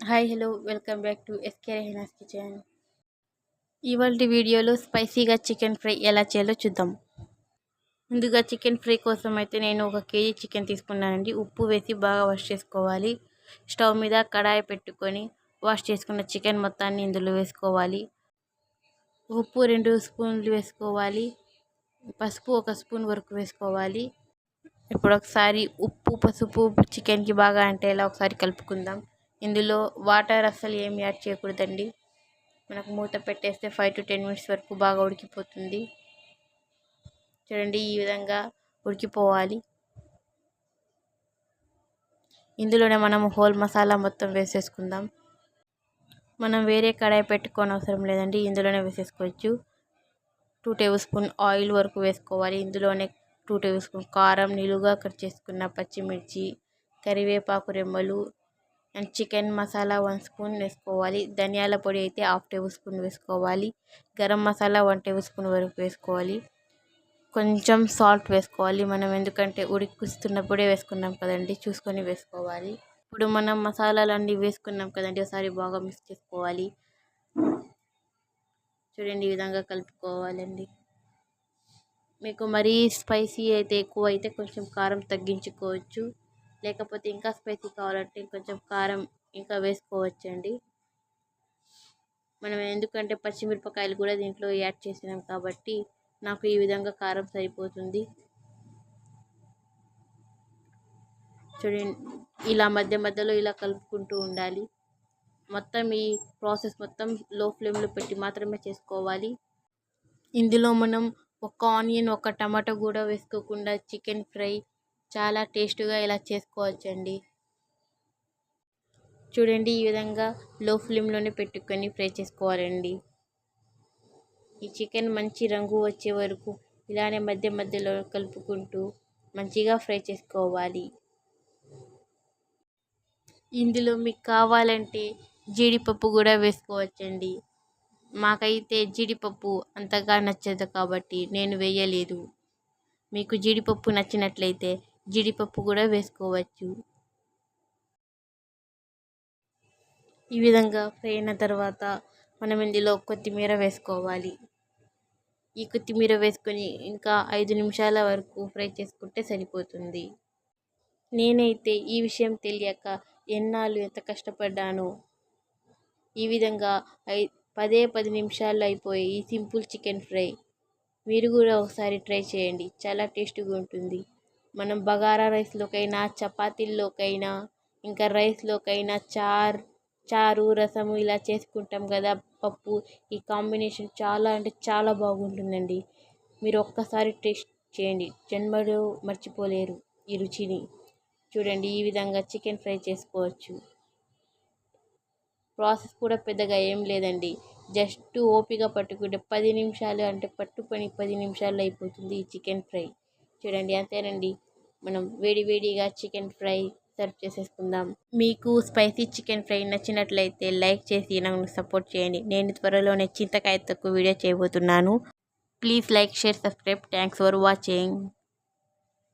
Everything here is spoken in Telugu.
Hi hello welcome back to SK Rehana's kitchen. ఇవాళ వీడియోలో స్పైసీగా చికెన్ ఫ్రై ఎలా చేయాలో చూద్దాం. ముందుగా చికెన్ ఫ్రై కోసం అయితే నేను ఒక కేజీ చికెన్ తీసుకున్నానండి. ఉప్పు వేసి బాగా వాష్ చేసుకోవాలి. స్టవ్ మీద కడాయి పెట్టుకొని వాష్ చేసుకున్న చికెన్ మొత్తాన్ని ఇందులో వేసుకోవాలి. ఉప్పు రెండు స్పూన్లు వేసుకోవాలి. పసుపు ఒక స్పూన్ వరకు వేసుకోవాలి. ఇప్పుడు ఒకసారి ఉప్పు పసుపు చికెన్కి బాగా అంటే ఇలా ఒకసారి కలుపుకుందాం. ఇందులో వాటర్ అస్సలు ఏమి యాడ్ చేయకూడదండి. మనకు మూత పెట్టేస్తే ఫైవ్ టు టెన్ మినిట్స్ వరకు బాగా ఉడికిపోతుంది. చూడండి ఈ విధంగా ఉడికిపోవాలి. ఇందులోనే మనం హోల్ మసాలా మొత్తం వేసేసుకుందాం. మనం వేరే కడాయి పెట్టుకోని అవసరం లేదండి ఇందులోనే వేసేసుకోవచ్చు. టూ టేబుల్ స్పూన్ ఆయిల్ వరకు వేసుకోవాలి. ఇందులోనే టూ టేబుల్ స్పూన్ కారం నిలువుగా కట్ చేసుకున్న పచ్చిమిర్చి కరివేపాకు రెమ్మలు and chicken masala one spoon వేసుకోవాలి. ధనియాల పొడి అయితే హాఫ్ టేబుల్ స్పూన్ వేసుకోవాలి. Garam masala one tablespoon వరకు వేసుకోవాలి. కొంచెం సాల్ట్ వేసుకోవాలి. మనం ఎందుకంటే ఉడికిస్తున్నప్పుడే వేసుకున్నాం కదండి చూసుకొని వేసుకోవాలి. ఇప్పుడు మనం మసాలాలు అన్నీ వేసుకున్నాం కదండి ఒకసారి బాగా మిక్స్ చేసుకోవాలి. చూడండి ఈ విధంగా కలుపుకోవాలండి. మీకు మరీ స్పైసీ అయితే ఎక్కువ అయితే కొంచెం కారం తగ్గించుకోవచ్చు. లేకపోతే ఇంకా స్పైసీ కావాలంటే కొంచెం కారం ఇంకా వేసుకోవచ్చండి. మనం ఎందుకంటే పచ్చిమిరపకాయలు కూడా దీంట్లో యాడ్ చేసినాం కాబట్టి నాకు ఈ విధంగా కారం సరిపోతుంది. చూడండి ఇలా మధ్య మధ్యలో ఇలా కలుపుకుంటూ ఉండాలి. మొత్తం ఈ ప్రాసెస్ మొత్తం లో ఫ్లేమ్లో పెట్టి మాత్రమే చేసుకోవాలి. ఇందులో మనం ఒక ఆనియన్ ఒక టమాటో కూడా వేసుకోకుండా చికెన్ ఫ్రై చాలా టేస్ట్గా ఇలా చేసుకోవచ్చండి. చూడండి ఈ విధంగా లో ఫ్లేమ్లోనే పెట్టుకొని ఫ్రై చేసుకోవాలండి. ఈ చికెన్ మంచి రంగు వచ్చే వరకు ఇలానే మధ్య మధ్యలో కలుపుకుంటూ మంచిగా ఫ్రై చేసుకోవాలి. ఇందులో మీకు కావాలంటే జీడిపప్పు కూడా వేసుకోవచ్చండి. మాకైతే జీడిపప్పు అంతగా నచ్చదు కాబట్టి నేను వేయలేదు. మీకు జీడిపప్పు నచ్చినట్లయితే జీడిపప్పు కూడా వేసుకోవచ్చు. ఈ విధంగా ఫ్రై అయిన తర్వాత మనం ఇందులో కొత్తిమీర వేసుకోవాలి. ఈ కొత్తిమీర వేసుకొని ఇంకా ఐదు నిమిషాల వరకు ఫ్రై చేసుకుంటే సరిపోతుంది. నేనైతే ఈ విషయం తెలియక ఎన్నాళ్ళు ఎంత కష్టపడ్డాను ఈ విధంగా ఐ పదే పది నిమిషాల్లో అయిపోయే ఈ సింపుల్ చికెన్ ఫ్రై మీరు కూడా ఒకసారి ట్రై చేయండి. చాలా టేస్టీగా ఉంటుంది. మనం బగారా రైస్లోకైనా చపాతీల్లోకైనా ఇంకా రైస్లోకైనా చార్ చారు రసము ఇలా చేసుకుంటాం కదా. పప్పు ఈ కాంబినేషన్ చాలా అంటే చాలా బాగుంటుందండి. మీరు ఒక్కసారి టేస్ట్ చేయండి. జన్మలో మర్చిపోలేరు ఈ రుచిని. చూడండి ఈ విధంగా చికెన్ ఫ్రై చేసుకోవచ్చు. ప్రాసెస్ కూడా పెద్దగా ఏం లేదండి. జస్ట్ ఓపిక పట్టుకుంటే పది నిమిషాలు అంటే పట్టు పని పది నిమిషాల్లో అయిపోతుంది ఈ చికెన్ ఫ్రై. చూడండి అంతేనండి మనం వేడి వేడిగా చికెన్ ఫ్రై సర్వ్ చేసేసుకుందాం. మీకు స్పైసీ చికెన్ ఫ్రై నచ్చినట్లయితే లైక్ చేసి నన్ను సపోర్ట్ చేయండి. నేను త్వరలోనే చింతకాయ తక్కువ వీడియో చేయబోతున్నాను. Please like share subscribe. Thanks for watching.